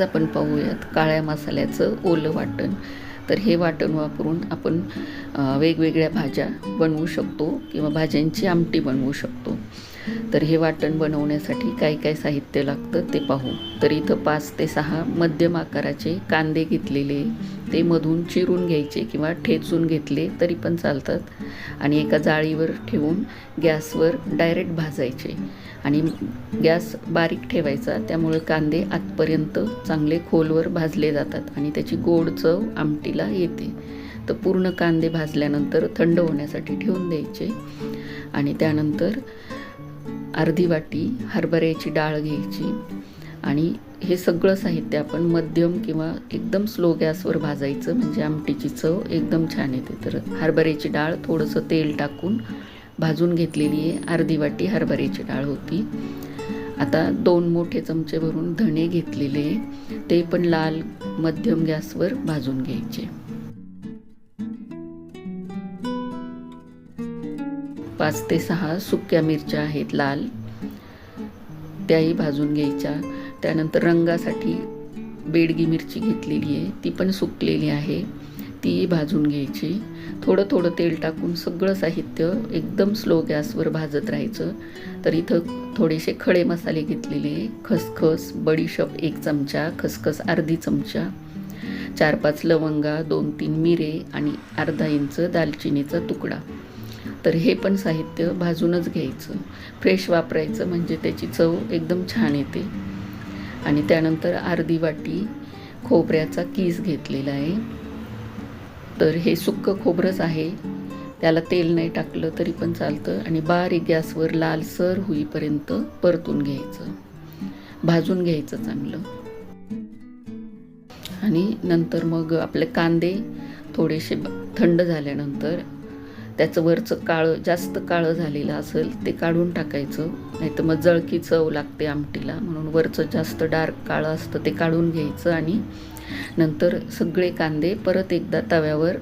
आपण पाहूयात. काळ्या मसाल्याचं ओलं वाटण. तर हे वाटण वापरून आपण वेगवेगळ्या भाज्या बनवू शकतो किंवा भाज्यांची आमटी बनवू शकतो. तर हे वाटण बनवण्यासाठी काय काय साहित्य लागतं ते पाहू. तर इथं पाच ते सहा मध्यम आकाराचे कांदे घेतलेले ते मधून चिरून घ्यायचे किंवा ठेचून घेतले तरी पण चालतात. आणि एका जाळीवर ठेवून गॅसवर डायरेक्ट भाजायचे. आणि गॅस बारीक ठेवायचा त्यामुळे कांदे आतपर्यंत चांगले खोलवर भाजले जातात आणि त्याची गोड चव आमटीला येते. तर पूर्ण कांदे भाजल्यानंतर थंड होण्यासाठी ठेवून द्यायचे. आणि त्यानंतर अर्धी वाटी हरभऱ्याची डाळ घ्यायची आणि हे सगळं साहित्य आपण मध्यम किंवा एकदम स्लो गॅसवर भाजायचं म्हणजे आमटीची चव एकदम छान येते. तर हरभऱ्याची डाळ थोडंसं तेल टाकून भाजून घेतलेली आहे. अर्धी वाटी हरभऱ्याची डाळ होती. आता दोन मोठे चमचे भरून धणे घेतलेले ते पण लाल मध्यम गॅसवर भाजून घ्यायचे. पाच ते सहा सुक्या मिरच्या आहेत लाल. त्याही भाजून घ्यायच्या. त्यानंतर रंगासाठी बेडगी मिरची घेतलेली आहे ती पण सुकलेली आहे. तीही भाजून घ्यायची. थोडं थोडं तेल टाकून सगळं साहित्य एकदम स्लो गॅसवर भाजत राहायचं. तर इथं थोडेसे खडे मसाले घेतलेले खसखस बडीशप एक चमचा खसखस अर्धी चमचा चार पाच लवंगा दोन तीन मिरे आणि अर्धा इंच दालचिनीचा तुकडा. तर हे पण साहित्य भाजूनच घ्यायचं. फ्रेश वापरायचं म्हणजे त्याची चव एकदम छान येते. आणि त्यानंतर अर्धी वाटी खोबऱ्याचा कीस घेतलेला आहे. तर हे सुक्कं खोबरंच आहे. त्याला तेल नाही टाकलं तरी पण चालतं आणि बारीक गॅसवर लालसर होईपर्यंत परतून घ्यायचं. भाजून घ्यायचं चांगलं. आणि नंतर मग आपले कांदे थोडेसे थंड झाल्यानंतर त्याचं वरचं काळं जास्त काळं झालेलं असेल ते काढून टाकायचं. नाही तर मग जळकी चव लागते आमटीला म्हणून वरचं जास्त डार्क काळं असतं ते काढून घ्यायचं आणि नंतर सगळे कांदे परत एकदा तव्यावर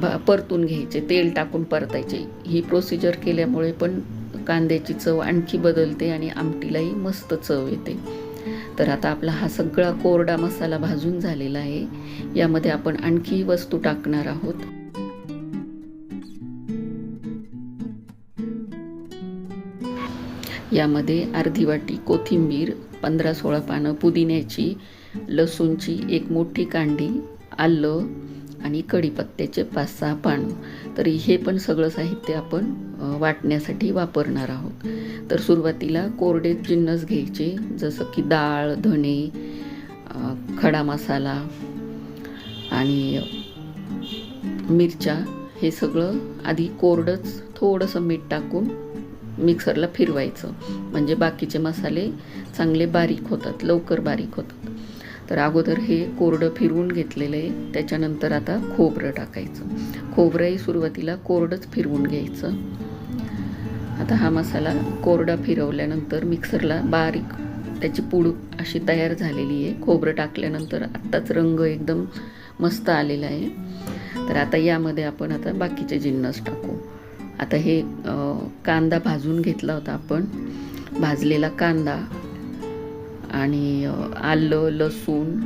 भा परतून घ्यायचे. तेल टाकून परतायचे. ही प्रोसिजर केल्यामुळे पण कांद्याची चव आणखी बदलते आणि आमटीलाही मस्त चव येते. तर आता आपला हा सगळा कोरडा मसाला भाजून झालेला आहे. यामध्ये आपण आणखी वस्तू टाकणार आहोत. यामध्ये अर्धी वाटी कोथिंबीर पंधरा सोळा पानं पुदिन्याची लसूणची एक मोठी कांडी आलं आणि कढीपत्त्याचे पाच सहा पानं. तर हे पण सगळं साहित्य आपण वाटण्यासाठी वापरणार आहोत. तर सुरुवातीला कोरडे जिन्नस घ्यायचे जसं की डाळ धणे खडा मसाला आणि मिरच्या हे सगळं आधी कोरडंच थोडंसं मीठ टाकून मिक्सरला फिरवायचं. म्हणजे बाकीचे मसाले चांगले बारीक होतात लवकर बारीक होतात. तर अगोदर हे कोरडं फिरवून घेतलेलं आहे. त्याच्यानंतर आता खोबरं टाकायचं. खोबरंही सुरुवातीला कोरडंच फिरवून घ्यायचं. आता हा मसाला कोरडा फिरवल्यानंतर मिक्सरला बारीक त्याची पूड अशी तयार झालेली आहे. खोबरं टाकल्यानंतर आत्ताच रंग एकदम मस्त आलेला आहे. तर आता यामध्ये आपण आता बाकीचे जिन्नस टाकू. आता हे कांदा भाजून घेतला होता आपण. भाजलेला कांदा आणि आलं लसूण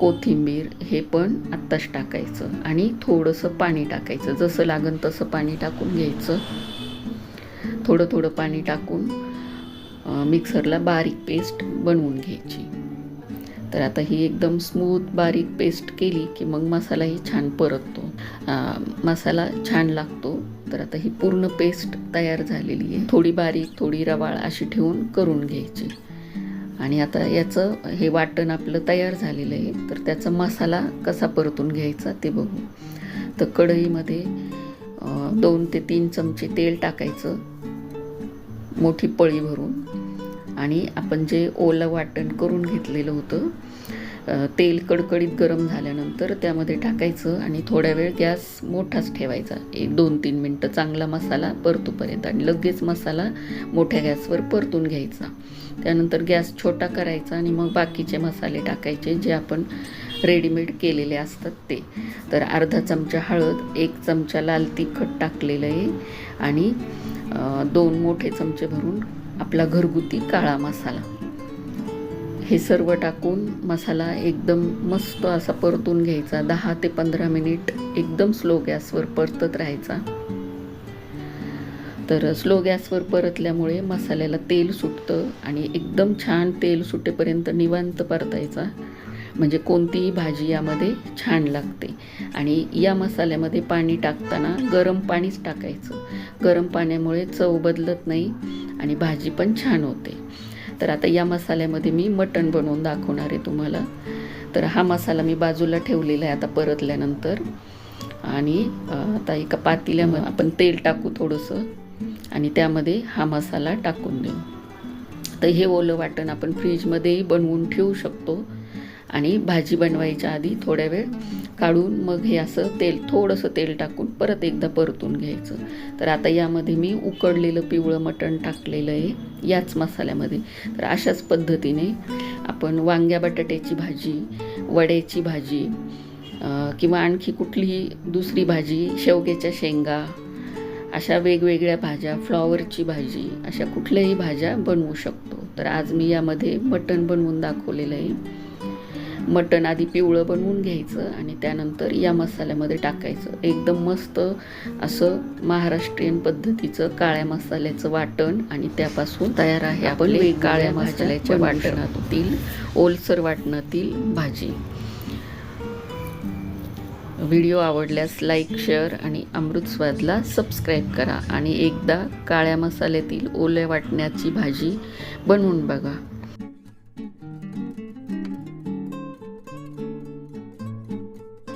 कोथिंबीर हे पण आत्ताच टाकायचं आणि थोडंसं पाणी टाकायचं. जसं लागन तसं पाणी टाकून घ्यायचं. थोडं थोडं पाणी टाकून मिक्सरला बारीक पेस्ट बनवून घ्यायची. तर आता ही एकदम स्मूथ बारीक पेस्ट केली की मग मसालाही छान परततो. मसाला छान लागतो. तर आता ही पूर्ण पेस्ट तयार झालेली आहे. थोडी बारीक थोडी रवाळ अशी ठेवून करून घ्यायची. आणि आता याचं हे वाटण आपलं तयार झालेलं आहे. तर त्याचा मसाला कसा परतून घ्यायचा ते बघू. तर कढईमध्ये दोन ते तीन चमचे तेल टाकायचं. मोठी पळी भरून. आणि आपण जे ओलं वाटण करून घेतलेलं होतं तेल कडकडीत गरम झाल्यानंतर त्यामध्ये टाकायचं आणि थोड्या वेळ गॅस मोठाच ठेवायचा. एक दोन तीन मिनटं चांगला मसाला परतूपर्यंत आणि लगेच मसाला मोठ्या गॅसवर परतून घ्यायचा. त्यानंतर गॅस छोटा करायचा आणि मग बाकीचे मसाले टाकायचे जे आपण रेडीमेड केलेले असतात ते. तर अर्धा चमचा हळद एक चमचा लाल तिखट टाकलेलं आहे आणि दोन मोठे चमचे भरून आपला घरगुती काळा मसाला. हे सर्व टाकून मसाला एकदम मस्त असा परतून घ्यायचा. दहा ते पंधरा मिनिट एकदम स्लो गॅसवर परतत राहायचा. तर स्लो गॅसवर परतल्यामुळे मसाल्याला तेल सुटतं आणि एकदम छान तेल सुटेपर्यंत निवांत परतायचा. म्हणजे कोणतीही भाजी यामध्ये छान लागते. आणि या मसाल्यामध्ये पाणी टाकताना गरम पाणीच टाकायचं. गरम पाण्यामुळे चव बदलत नाही. आणि भाजी पण छान होते. तर आता या मसाल्यामध्ये मी मटण बनवून दाखवणार आहे तुम्हाला. तर हा मसाला मी बाजूला ठेवलेला आहे आता परतल्यानंतर. आणि आता एका पातेल्यामध्ये आपण तेल टाकू थोडंसं. आणि त्यामध्ये हा मसाला टाकून देऊ. तर हे ओलं वाटण आपण फ्रीजमध्येही बनवून ठेवू शकतो. आणि भाजी बनवायच्या आधी थोड्या वेळ काढून मग हे असं तेल थोडंसं तेल टाकून परत एकदा परतून घ्यायचं. तर आता यामध्ये मी उकडलेलं पिवळं मटण टाकलेलं आहे याच मसाल्यामध्ये. तर अशाच पद्धतीने आपण वांग्या बटाट्याची भाजी वड्याची भाजी किंवा आणखी कुठलीही दुसरी भाजी शेवग्याच्या शेंगा अशा वेगवेगळ्या भाज्या फ्लॉवरची भाजी अशा कुठल्याही भाज्या बनवू शकतो. तर आज मी यामध्ये मटण बनवून दाखवलेलं आहे. मटण आधी पिवळं बनवून घ्यायचं आणि त्यानंतर या मसाल्यामध्ये टाकायचं. एकदम मस्त असं महाराष्ट्रीयन पद्धतीचं काळ्या मसाल्याचं वाटण आणि त्यापासून तयार आहे आपण काळ्या मसाल्याच्या वाटणातील ओलसर वाटणातील भाजी. व्हिडिओ आवडल्यास लाईक शेअर आणि अमृत स्वादला सबस्क्राईब करा आणि एकदा काळ्या मसाल्यातील ओल्या वाटण्याची भाजी बनवून बघा.